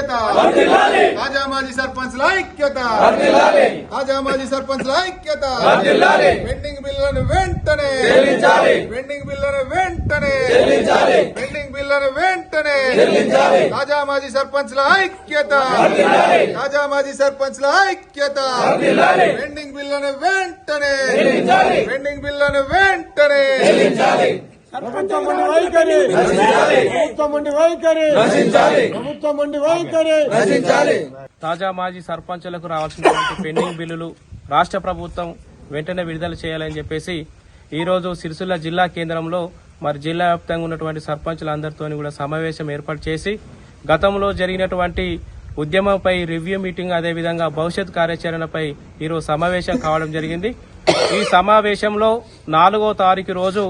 ఐక్యత తాజా మాజీ సర్పంచ్ల ఐక్యత తాజా మాజీ సర్పంచ్ల ఐక్యత పెండింగ్ బిల్లులను వెంటనే పెండింగ్ బిల్లులను వెంటనే పెండింగ్ బిల్లులను వెంటనే తాజా మాజీ సర్పంచ్ల ఐక్యత తాజా మాజీ సర్పంచ్ల ఐక్యత పెండింగ్ బిల్లులను వెంటనే పెండింగ్ బిల్లులను వెంటనే ప్రభుత్వం ఉండి వైఖరి. ప్రభుత్వం ఉండి వైఖరి. ప్రభుత్వం ఉండి వైఖరి. తాజా మాజీ సర్పంచులకు రావాల్సినటువంటి పెండింగ్ బిల్లులు రాష్ట్ర ప్రభుత్వం వెంటనే విడుదల చేయాలని చెప్పేసి ఈ రోజు సిరిసిల్ల జిల్లా కేంద్రంలో మరి జిల్లా వ్యాప్తంగా ఉన్నటువంటి సర్పంచులందరితో కూడా సమావేశం ఏర్పాటు చేసి గతంలో జరిగినటువంటి ఉద్యమంపై రివ్యూ మీటింగ్ అదేవిధంగా భవిష్యత్ కార్యాచరణపై ఈరోజు సమావేశం కావడం జరిగింది. ఈ సమావేశంలో నాలుగో తారీఖు రోజు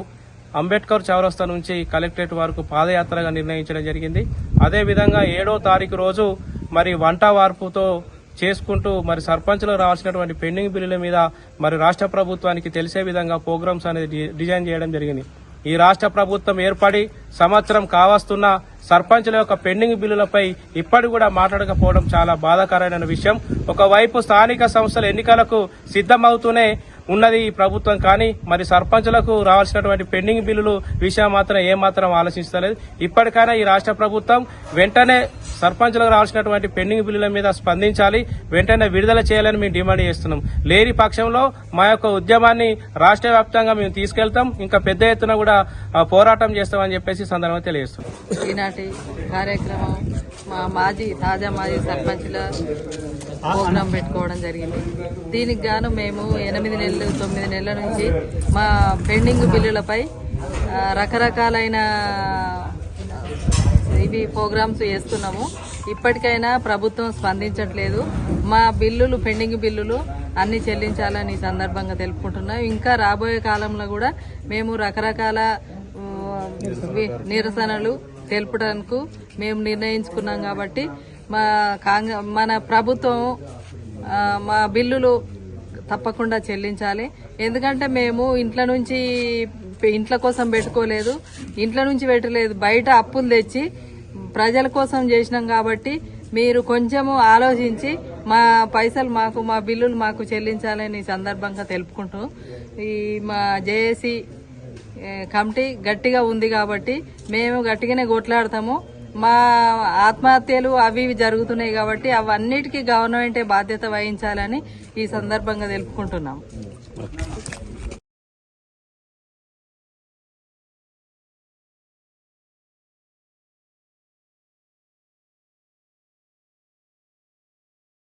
అంబేద్కర్ చౌరస్తా నుంచి కలెక్టరేట్ వరకు పాదయాత్రగా నిర్ణయించడం జరిగింది. అదేవిధంగా ఏడో తారీఖు రోజు మరి వంట వార్పుతో చేసుకుంటూ మరి సర్పంచ్లో రావాల్సినటువంటి పెండింగ్ బిల్లుల మీద మరి రాష్ట్ర ప్రభుత్వానికి తెలిసే విధంగా ప్రోగ్రామ్స్ అనేది డి- డిజైన్ చేయడం జరిగింది. ఈ రాష్ట్ర ప్రభుత్వం ఏర్పడి సంవత్సరం కావస్తున్న సర్పంచ్ల యొక్క పెండింగ్ బిల్లులపై ఇప్పటి కూడా మాట్లాడకపోవడం చాలా బాధాకరమైన విషయం. ఒకవైపు స్థానిక సంస్థల ఎన్నికలకు సిద్ధమవుతూనే ఉన్నది ఈ ప్రభుత్వం కానీ మరి సర్పంచులకు రావాల్సినటువంటి పెండింగ్ బిల్లులు విషయం మాత్రం ఏమాత్రం ఆలోచిస్తలేదు ఇప్పటికైనా ఈ రాష్ట్ర ప్రభుత్వం వెంటనే సర్పంచులకు రావాల్సినటువంటి పెండింగ్ బిల్లుల మీద స్పందించాలి వెంటనే విడుదల చేయాలని మేము డిమాండ్ చేస్తున్నాం. లేని పక్షంలో మా యొక్క ఉద్యమాన్ని రాష్ట్ర వ్యాప్తంగా మేము తీసుకెళ్తాం ఇంకా పెద్ద ఎత్తున కూడా పోరాటం చేస్తామని చెప్పేసి సందర్భంగా తెలియజేస్తున్నాం. ఈనాటి కార్యక్రమం మా మాజీ తాజా మాజీ సర్పంచ్ల పెట్టుకోవడం జరిగింది. దీనికి గాను మేము ఎనిమిది నెలలు తొమ్మిది నెలల నుంచి మా పెండింగ్ బిల్లులపై రకరకాలైన ఇవి ప్రోగ్రామ్స్ చేస్తున్నాము. ఇప్పటికైనా ప్రభుత్వం స్పందించట్లేదు. మా బిల్లులు పెండింగ్ బిల్లులు అన్ని చెల్లించాలని ఈ సందర్భంగా తెలుపుకుంటున్నాం. ఇంకా రాబోయే కాలంలో కూడా మేము రకరకాల నిరసనలు తెలుపడానికి మేము నిర్ణయించుకున్నాం కాబట్టి మా కాంగ్రె మన ప్రభుత్వం మా బిల్లులు తప్పకుండా చెల్లించాలి. ఎందుకంటే మేము ఇంట్లో నుంచి ఇంట్ల కోసం పెట్టుకోలేదు. ఇంట్లో నుంచి పెట్టలేదు. బయట అప్పులు తెచ్చి ప్రజల కోసం చేసినాం కాబట్టి మీరు కొంచెము ఆలోచించి మా పైసలు మాకు మా బిల్లులు మాకు చెల్లించాలని సందర్భంగా తెలుపుకుంటూ ఈ మా జేఏసీ కమిటీ గట్టిగా ఉంది కాబట్టి మేము గట్టిగానే కొట్లాడతాము. మా ఆత్మహత్యలు అవి ఇవి జరుగుతున్నాయి కాబట్టి అవన్నిటికీ గవర్నమెంటే బాధ్యత వహించాలని ఈ సందర్భంగా తెలుపుకుంటున్నాం.